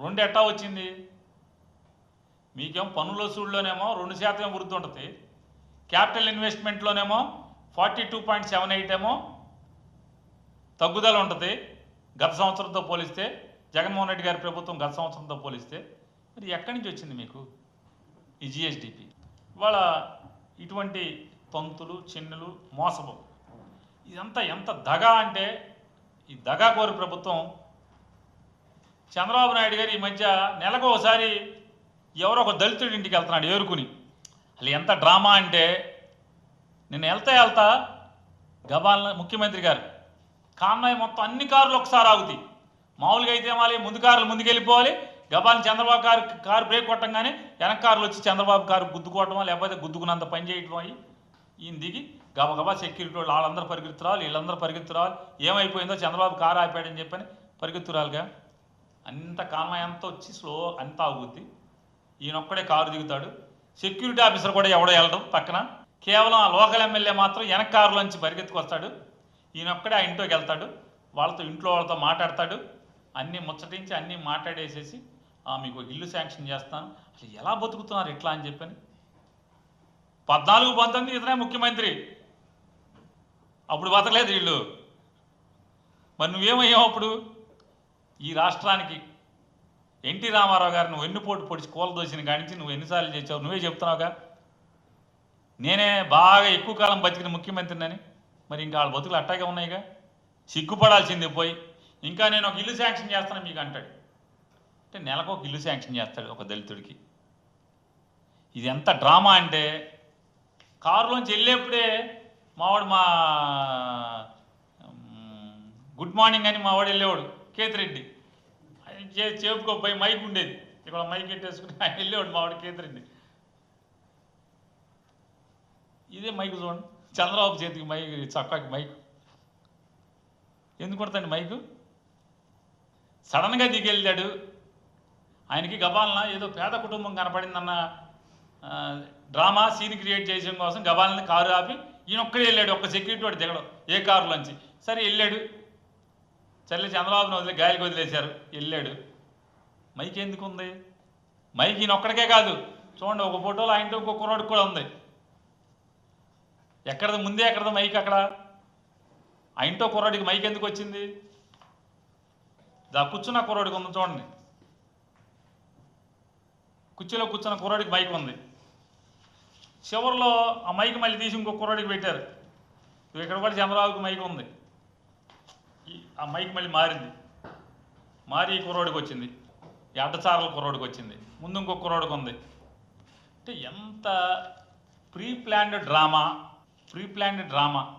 రెండు ఎట్టా వచ్చింది? మీకేం పన్నుల వసూళ్ళలోనేమో రెండు శాతం వృద్ధి ఉంటుంది capital ఇన్వెస్ట్మెంట్లోనేమో forty two point seven eight ఏమో తగ్గుదల ఉంటుంది గత సంవత్సరంతో పోలిస్తే జగన్మోహన్ రెడ్డి గారి ప్రభుత్వం గత సంవత్సరంతో పోలిస్తే మరి ఎక్కడి నుంచి వచ్చింది మీకు ఈ జిఎస్డిపి? ఇవాళ ఇటువంటి తంతులు చిన్నులు మోసము ఇదంతా ఎంత దగా అంటే ఈ దగా కోరి ప్రభుత్వం చంద్రబాబు నాయుడు గారు ఈ మధ్య నెలకు ఒకసారి ఎవరో ఒక దళితుడి ఇంటికి వెళ్తున్నాడు ఏరుకుని. అసలు ఎంత డ్రామా అంటే నేను వెళ్తా వెళ్తా గబాల్ ముఖ్యమంత్రి గారు కాన్నాయి మొత్తం అన్ని కార్లు ఒకసారి ఆగుతాయి. మామూలుగా అయితే మళ్ళీ ముందు కార్లు ముందుకెళ్ళిపోవాలి. గబాల్ని చంద్రబాబు కారు కారు బ్రేక్ కొట్టంగానే వెనక కార్లు వచ్చి చంద్రబాబు కారు గుద్దుకోవటం లేకపోతే గుద్దుకున్నంత పని చేయటం అయ్యి ఈయన దిగి గబగబా సెక్యూరిటీ వాళ్ళు వాళ్ళందరూ పరిగెత్తు రావాలి వీళ్ళందరూ పరిగెత్తు రావాలి ఏమైపోయిందో చంద్రబాబు కారు ఆపాడని చెప్పని పరిగెత్తురాలిగా. అంత కాన్వాయ్ అంతా వచ్చి స్లో అంతా ఆగుద్ది. ఈయన ఒక్కడే కారు దిగుతాడు. సెక్యూరిటీ ఆఫీసర్ కూడా ఎవడో వెళ్ళడం పక్కన. కేవలం ఆ లోకల్ ఎమ్మెల్యే మాత్రం వెనక కారులోంచి పరిగెత్తుకొస్తాడు. ఈయన ఒక్కడే ఆ ఇంట్లోకి వెళ్తాడు. వాళ్ళతో ఇంట్లో వాళ్ళతో మాట్లాడతాడు. అన్నీ ముచ్చటించి అన్నీ మాట్లాడేసేసి మీకు ఒక ఇల్లు శాంక్షన్ చేస్తాను. అసలు ఎలా బతుకుతున్నారు ఇట్లా? అని చెప్పని. పద్నాలుగు పంతొమ్మిది ఇతనే ముఖ్యమంత్రి. అప్పుడు బతకలేదు వీళ్ళు. మరి నువ్వేమయ్యావు అప్పుడు? ఈ రాష్ట్రానికి ఎన్టీ రామారావు గారు నువ్వు ఎన్నిపోటు పొడిచి కూలదోసిన కానించి నువ్వు ఎన్నిసార్లు చేసావు నువ్వే చెప్తున్నావుగా? నేనే బాగా ఎక్కువ కాలం బతికిన ముఖ్యమంత్రినని. మరి ఇంకా వాళ్ళ బతుకులు అట్టాగే ఉన్నాయిగా? సిగ్గుపడాల్సింది పోయి ఇంకా నేను ఒక ఇల్లు శాంక్షన్ చేస్తాను మీకు అంటాడు. అంటే నెలకు ఒక ఇల్లు శాంక్షన్ చేస్తాడు ఒక దళితుడికి. ఇది ఎంత డ్రామా అంటే కారులోంచి వెళ్ళేప్పుడే మావాడు మా గుడ్ మార్నింగ్ అని మావాడు వెళ్ళేవాడు కేతిరెడ్డి. చే- చేపుకో పోయి మైక్ ఉండేది. ఇక్కడ మైక్ ఎట్టేసుకుని ఆయన వెళ్ళేవాడు మావాడు కేంద్రండి ఇదే మైక్ చూడండి. చంద్రబాబు చేతికి మైక్ చక్కకి మైక్. ఎందుకు కొడతాండి మైకు? సడన్గా దిగెళ్ళాడు. ఆయనకి గబాలన ఏదో పేద కుటుంబం కనపడిందన్న డ్రామా సీన్ క్రియేట్ చేయడం కోసం గబాలని కారు ఆపి ఈయన ఒక్కడే వెళ్ళాడు. ఒక్క సెక్యూరిటీ వాడు దిగడం. ఏ కారులోంచి? సరే వెళ్ళాడు. చల్లి చంద్రబాబుని వదిలే గాలికి వదిలేశారు. వెళ్ళాడు. మైక్ ఎందుకు ఉంది మైక్ ఈయన ఒక్కడికే కాదు. చూడండి ఒక ఫోటోలో ఆయనతో ఇంకో కుర్రాడికి కూడా ఉంది. ఎక్కడది? ముందే ఎక్కడది మైక్ అక్కడ? ఆయనతో కుర్రాడికి మైక్ ఎందుకు వచ్చింది? దా కూర్చున్న కుర్రాడికి ఉంది చూడండి. కుర్చీలో కూర్చున్న కుర్రాడికి మైక్ ఉంది. చివరిలో ఆ మైక్ మళ్ళీ తీసి ఇంకో కుర్రాడికి పెట్టారు. ఇక్కడ కూడా చంద్రబాబుకి మైక్ ఉంది. ఆ మైక్ మళ్ళీ మారింది. మారి కుర్రోడికి వచ్చింది. ఈ అడ్డచారల కుర్రోడికి వచ్చింది. ముందు ఇంకో కుర్రోడికి ఉంది. అంటే ఎంత pre planned drama pre planned drama.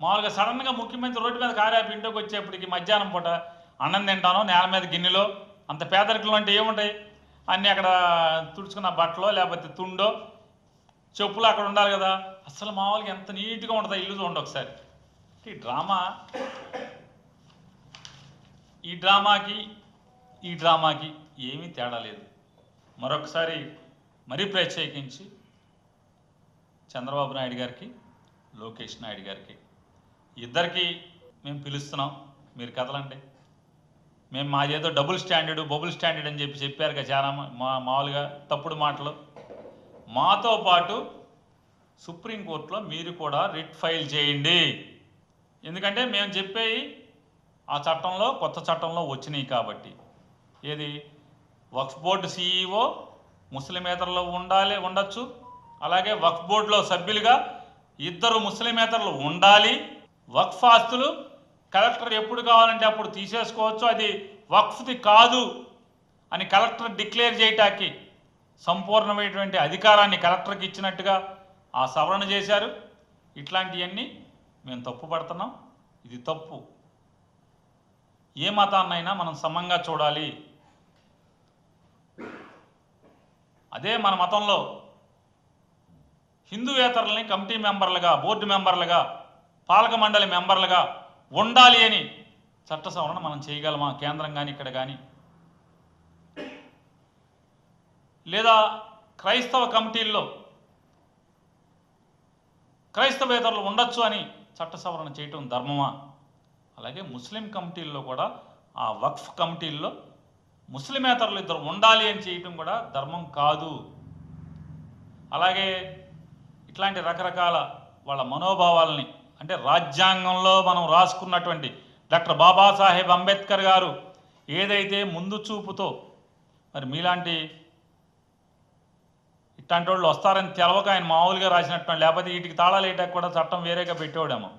మామూలుగా సడన్గా ముఖ్యమంత్రి రోడ్డు మీద కారాపి ఇంటికి వచ్చేప్పటికి మధ్యాహ్నం పూట అన్నం తింటాను నేల మీద గిన్నెలో. అంత పేదరికలు అంటే ఏముంటాయి? అన్నీ అక్కడ తుడుచుకున్న బట్టలో లేకపోతే తుండో. చెప్పులు అక్కడ ఉండాలి కదా. అసలు మామూలుగా ఎంత నీట్గా ఉంటుందో ఇల్లు చూడండి ఒకసారి. ఈ డ్రామా ఈ డ్రామాకి ఈ డ్రామాకి ఏమీ తేడా లేదు. మరొకసారి మరీ ప్రత్యేకించి చంద్రబాబు నాయుడు గారికి లోకేష్ నాయుడు గారికి ఇద్దరికి మేము పిలుస్తున్నాం. మీరు కదలండి. మేము మాదేదో డబుల్ స్టాండర్డ్ బబుల్ స్టాండర్డ్ అని చెప్పి చెప్పారు కదా చాలా మా మా- మామూలుగా తప్పుడు మాటలు. మాతో పాటు సుప్రీంకోర్టులో మీరు కూడా రిట్ ఫైల్ చేయండి. ఎందుకంటే మేము చెప్పేవి ఆ చట్టంలో కొత్త చట్టంలో వచ్చినాయి కాబట్టి. ఏది? వక్ఫ్ బోర్డు సీఈఓ ముస్లిమేతరులు ఉండాలి ఉండొచ్చు. అలాగే వక్ఫ్ బోర్డులో సభ్యులుగా ఇద్దరు ముస్లిమేతరులు ఉండాలి. వక్ఫ్ ఆస్తులు కలెక్టర్ ఎప్పుడు కావాలంటే అప్పుడు తీసేసుకోవచ్చు. అది వక్ఫ్ది కాదు అని కలెక్టర్ డిక్లేర్ చేయటానికి సంపూర్ణమైనటువంటి అధికారాన్ని కలెక్టర్కి ఇచ్చినట్టుగా ఆ సవరణ చేశారు. ఇట్లాంటివన్నీ మేము తప్పు పడుతున్నాం ఇది తప్పు. ఏ మతాన్నైనా మనం సమంగా చూడాలి. అదే మన మతంలో హిందూయేతరులని కమిటీ మెంబర్లుగా బోర్డు మెంబర్లుగా పాలక మండలి మెంబర్లుగా ఉండాలి అని చట్ట సవరణ మనం చేయగలమా? కేంద్రం కానీ ఇక్కడ కానీ లేదా క్రైస్తవ కమిటీల్లో క్రైస్తవేతరులు ఉండొచ్చు అని చట్ట సవరణ చేయటం ధర్మమా? అలాగే ముస్లిం కమిటీల్లో కూడా ఆ వక్ఫ్ కమిటీల్లో ముస్లిమేతరులు ఇద్దరు ఉండాలి అని చేయటం కూడా ధర్మం కాదు. అలాగే ఇట్లాంటి రకరకాల వాళ్ళ మనోభావాలని అంటే రాజ్యాంగంలో మనం రాసుకున్నటువంటి డాక్టర్ బాబాసాహెబ్ అంబేద్కర్ గారు ఏదైతే ముందు చూపుతో మరి మీలాంటి ఇట్లాంటి వాళ్ళు వస్తారని తెలవక ఆయన మామూలుగా రాసినట్టు లేకపోతే వీటికి తాళాలు వేయటానికి కూడా చట్టం వేరేగా పెట్టేవాడేమో.